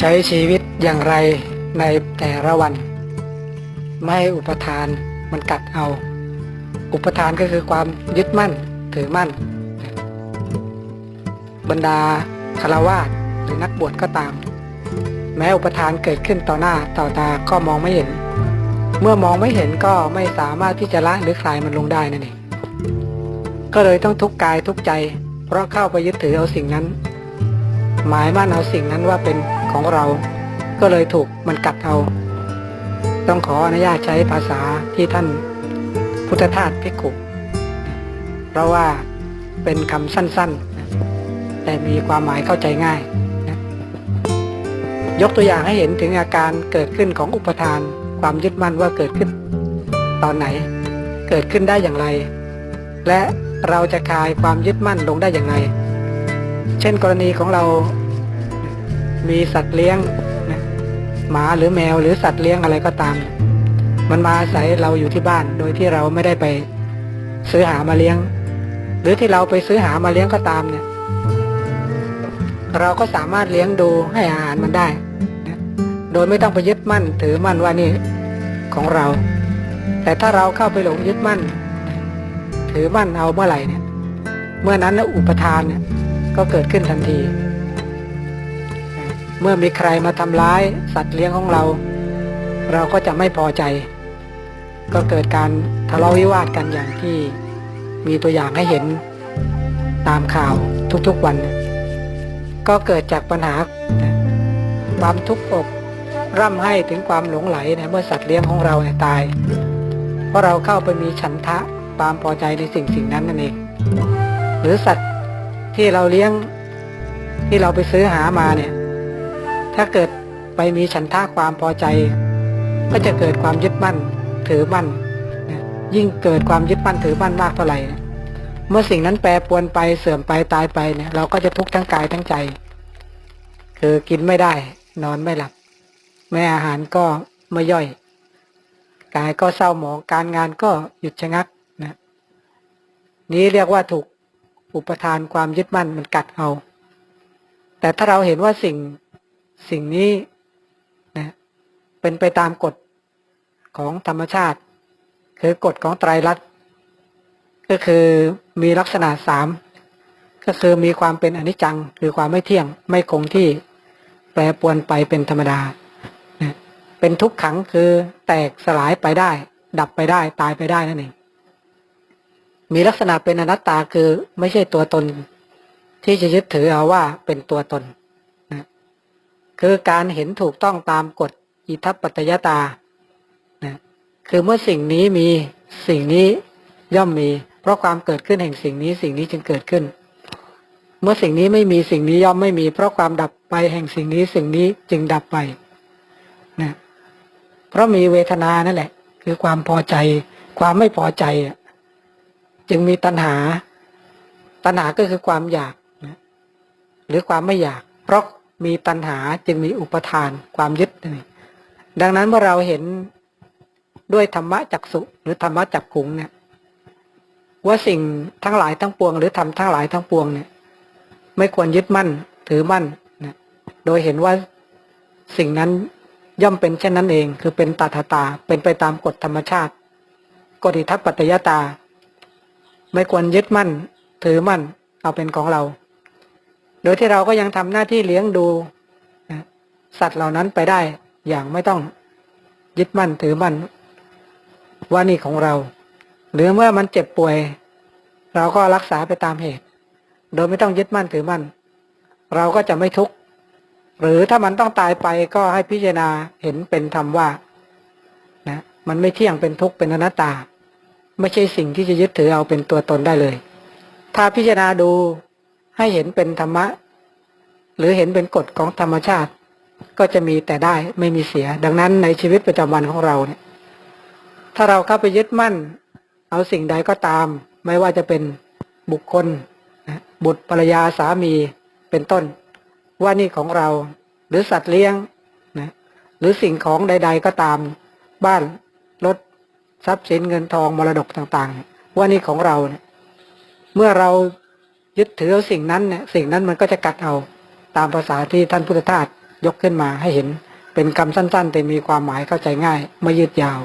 ใช้ชีวิตอย่างไรในแต่ละวัน ไม่ให้อุปทานมันกัดเอา อุปทานก็คือความยึดมั่นถือมั่น บรรดาคารวาสหรือนักบวชก็ตาม แม้อุปทานเกิดขึ้นต่อหน้าต่อตาก็มองไม่เห็น เมื่อมองไม่เห็นก็ไม่สามารถที่จะละหรือคลายมันลงได้นั่นเองก็เลยต้องทุกข์กายทุกใจ เพราะเข้าไปยึดถือเอาสิ่งนั้น หมายมั่นเอาสิ่งนั้นว่าเป็น ของเรา ก็เลยถูกมันกัดเอา ต้องขออนุญาตใช้ภาษาที่ท่านพุทธทาสพิกุเพราะว่าเป็นคำสั้นๆ แต่มีความหมายเข้าใจง่ายนะยกตัวอย่างให้เห็นถึงอาการเกิดขึ้นของอุปทาน ความยึดมั่นว่าเกิดขึ้น ตอนไหน เกิดขึ้นได้อย่างไร และเราจะคลายความยึดมั่นลงได้อย่างไร เช่นกรณีของเรา มีสัตว์เลี้ยงนะหมาหรือแมวหรือสัตว์เลี้ยงอะไรก็ตาม มันมาอาศัยเราอยู่ที่บ้านโดยที่เราไม่ได้ไปซื้อหามาเลี้ยง หรือที่เราไปซื้อหามาเลี้ยงก็ตามเนี่ย เราก็สามารถเลี้ยงดูให้อาหารมันได้นะโดยไม่ต้องไปยึดมั่นถือมั่นว่านี่ของเรา แต่ถ้าเราเข้าไปหลงยึดมั่น ถือมั่นเอาเมื่อไหร่เนี่ย เมื่อนั้นนะอุปทานเนี่ยก็เกิดขึ้นทันที เมื่อมีใครมาทำร้ายสัตว์เลี้ยงของเรา เราก็จะไม่พอใจ ก็เกิดการทะเลาะวิวาทกันอย่างที่มีตัวอย่างให้เห็นตามข่าวทุกๆวัน ก็เกิดจากปัญหาความทุกข์อกร่ำให้ถึงความหลงไหลนี่ยเมื่อสัตว์เลี้ยงของเราเนี่ยตาย เพราะเราเข้าไปมีฉันทะความพอใจในสิ่งสิ่งนั้นนั่นเอง หรือสัตว์ที่เราเลี้ยงที่เราไปซื้อหามาเนี่ย ถ้าเกิดไปมีฉันทะความพอใจ ก็จะเกิดความยึดมั่นถือมั่นยิ่งเกิดความยึดมั่นถือมั่นมากเท่าไหร่ เมื่อสิ่งนั้นแปรปรวนไปเสื่อมไปตายไปเนี่ย เราก็จะทุกข์ทั้งกายทั้งใจ คือกินไม่ได้ นอนไม่หลับ แม่อาหารก็ไม่ย่อย กายก็เศร้าหมองการงานก็หยุดชะงักนะนี้เรียกว่าถูกอุปทานความยึดมั่นมันกัดเอา แต่ถ้าเราเห็นว่าสิ่ง สิ่งนี้นะเป็นไปตามกฎของธรรมชาติ คือกฎของไตรลักษณ์ก็คือมีลักษณะสามก็คือมีความเป็นอนิจจัง คือความไม่เที่ยงไม่คงที่แปรปรวนไปเป็นธรรมดานะเป็นทุกขังคือแตกสลายไปได้ ดับไปได้ตายไปได้นั่นเองมีลักษณะเป็นอนัตตาคือไม่ใช่ตัวตน ที่จะยึดถือเอาว่าเป็นตัวตน คือการเห็นถูกต้องตามกฎอิทัปปัจจยตานะคือเมื่อสิ่งนี้มีสิ่งนี้ย่อมมี เพราะความเกิดขึ้นแห่งสิ่งนี้สิ่งนี้จึงเกิดขึ้น เมื่อสิ่งนี้ไม่มีสิ่งนี้ย่อมไม่มี เพราะความดับไปแห่งสิ่งนี้สิ่งนี้จึงดับไปนะเพราะมีเวทนานั่นแหละ คือความพอใจ ความไม่พอใจจึงมีตัณหา ตัณหาก็คือความอยากนะหรือความไม่อยาก เพราะ มีตัณหาจึงมีอุปทานความยึดดังนั้นเมื่อเราเห็นด้วยธรรมะจักสุหรือธรรมะจักขุงเนี่ย ว่าสิ่งทั้งหลายทั้งปวง หรือทำทั้งหลายทั้งปวงเนี่ย ไม่ควรยึดมั่นถือมั่นนะโดยเห็นว่าสิ่งนั้นย่อมเป็นเช่นนั้นเอง คือเป็นตาถาตาเป็นไปตามกฎธรรมชาติกฎอิทัปปัจจยตา ไม่ควรยึดมั่น ถือมั่น เอาเป็นของเรา โดยที่เราก็ยังทำหน้าที่เลี้ยงดูนะสัตว์เหล่านั้นไปได้อย่างไม่ต้องยึดมั่นถือมั่นว่านี่ของเรา หรือเมื่อมันเจ็บป่วย เราก็รักษาไปตามเหตุ โดยไม่ต้องยึดมั่นถือมั่น เราก็จะไม่ทุกข์หรือถ้ามันต้องตายไปก็ให้พิจารณาเห็นเป็นธรรมว่านะมันไม่เที่ยงเป็นทุกข์เป็นอนัตตา ไม่ใช่สิ่งที่จะยึดถือเอาเป็นตัวตนได้เลย ถ้าพิจารณาดู ให้เห็นเป็นธรรมะ หรือเห็นเป็นกฎของธรรมชาติ ก็จะมีแต่ได้ไม่มีเสีย ดังนั้นในชีวิตประจำวันของเราเนี่ย ถ้าเราเข้าไปยึดมั่น เอาสิ่งใดก็ตาม ไม่ว่าจะเป็นบุคคล บุตรภรรยาสามีเป็นต้น ว่านี่ของเรา หรือสัตว์เลี้ยงนะหรือสิ่งของใด ๆก็ตาม บ้านรถทรัพย์สินเงินทองมรดกต่าง ๆ ว่านี่ของเราเนี่ยเมื่อเรา ยึดถือสิ่งนั้นเนี่ยสิ่งนั้นมันก็จะกัดเอาตามภาษาที่ท่านพุทธทาสยกขึ้นมาให้เห็นเป็นคำสั้น ๆ แต่มีความหมายเข้าใจง่ายไม่ยืดยาว